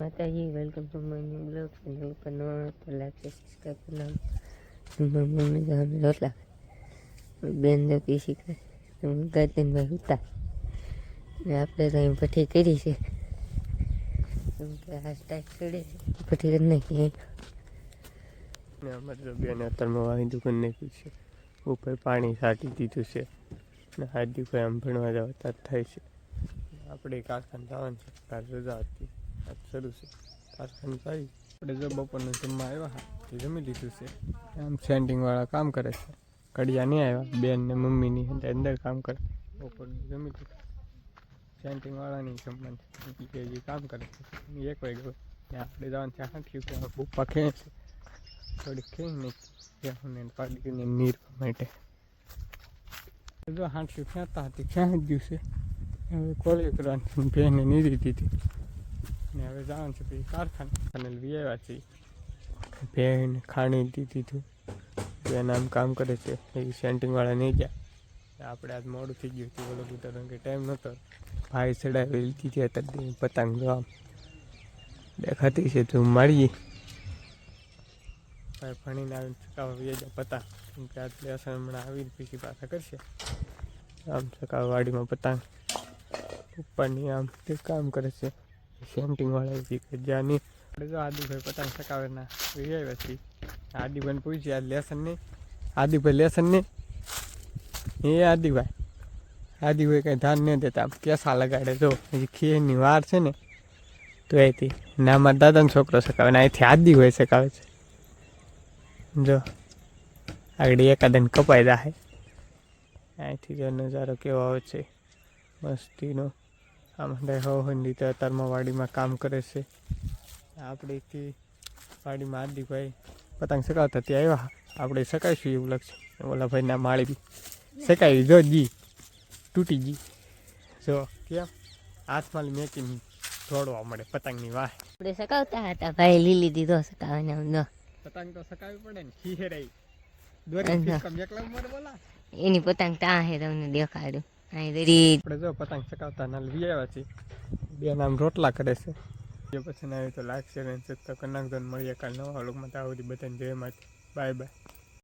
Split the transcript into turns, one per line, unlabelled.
માતાજી welcome to my new blog channel પર ન તો લાઈક સબસ્ક્રાઈબ કરનાર મમ્મી જવાનું રોટલા બેન જો પીસી કરે ગાયત્રીભાઈ ઉતા ને આપણે તો અહીં પઠી કરી છે કેમ કે આ સ્ટાર્ટ ચડે પઠી કરી નાખી
ને અમારે તો બેન અત્યારમાં વાવી દુકાન નાખ્યું છે ઉપર પાણી છાંટી દીધું છે ને હાર્દિક આમ ભણવા જવા થાય છે આપણે કારખાને જવાનું છે કાલ રજા હતી શરૂ છે. કારખાને જઈ આપણે જો બપોરનું જમવા આવ્યા હા, એ જમી લીધું છે. આમ સેન્ટિંગવાળા કામ કરે છે. કડિયા નહીં આવ્યા, બેન ને મમ્મીની અંદર અંદર કામ કરે. બપોરનું જમી લીધું. સેન્ટિંગ વાળાની જમવાનું કે જે કામ કરે છે. એક વાગે ત્યાં આપણે જવાનું છે હાંઠ્યું કે પપ્પા ખેંચે થોડી થોડીક ખેંચ નહીં ત્યાં પાડીને નીરવા માટે. જો હાંઠી ખેંચતા હતી ખેંચ ગયું છે? હવે કોલેજ કરવાની બેને નીરી દીધી. ને હવે જવાનું છે પછી કારખાને. અને આવ્યા છીએ બેન ખાણી દીધી હતું બેન આમ કામ કરે છે. એ સેન્ટિંગવાળા નહીં ગયા. આપણે આજ મોડું થઈ ગયું હતું. ઓલો કીધું કે ટાઈમ નહોતો ભાઈ ચડાવી લીધી અત્યારે પતંગ જો આમ દેખાતી છે. તું મારીએ ભાઈ ભણીને આવીને ચકાવવા વ્યાજા પતંગ. કે આજ લેસન હમણાં આવીને પછી પાછા કરશે. આમ ચકાવવા વાડીમાં પતંગ. ઉપરની આમ તે કામ કરે છે. સેન્ટિંગવાળા બી કે જ્યાંની જો આદિભાઈ પતંગ ચકાવે ના એ આવ્યા છીએ. આદિભાઈને પૂછી આ લેસન નહીં? આદિભાઈ, લેસન નહીં. એ આદિભાઈ આદિભાઈ કંઈ ધ્યાન નહીં દેતા. કેસા લગાડે જો હજી ખીરની વાર છે ને, તો એથી. ના મારા દાદાનો છોકરો શકાવે ને અહીંથી આદિભાઈ શકાવે છે. જો, આગળ એકાદન કપાઈ જાય અહીંથી જો નજારો કેવો આવે છે. મસ્તીનો. આમાં હવહંડી તો અત્યારમાં વાડીમાં કામ કરે છે. આપણેથી વાડીમાં હાર્દિકભાઈ પતંગ સકાવતા ત્યાં આવ્યા. આપણે સકાઈશું એવું લાગશે. ઓલા ભાઈના માળી બી સકાવી જો જી તૂટી ગઈ જો કેમ? હાથમાં મેકીને દોડવા મળે પતંગની વાહ.
આપણે સકાવતા હતા ભાઈ લીલી દીધો સકાવીને જો.
પતંગ તો સકાવી પડે ને ખીહેરાઈ દોરી. એકલા મર બોલા.
એની પતંગ ત્યાં હે તમને દેખાડ્યું અહીં
આપણે જો પતંગ ચકાવતા ના લઈ આવ્યા બે નામ રોટલા કરે છે. જે પછી ના તો લાગશે સબસ્ક્રાઈબ કરી નાખજો મળીએ કાલ નવા લોકોમાં તો આવડી બધાને, જય માતા બાય બાય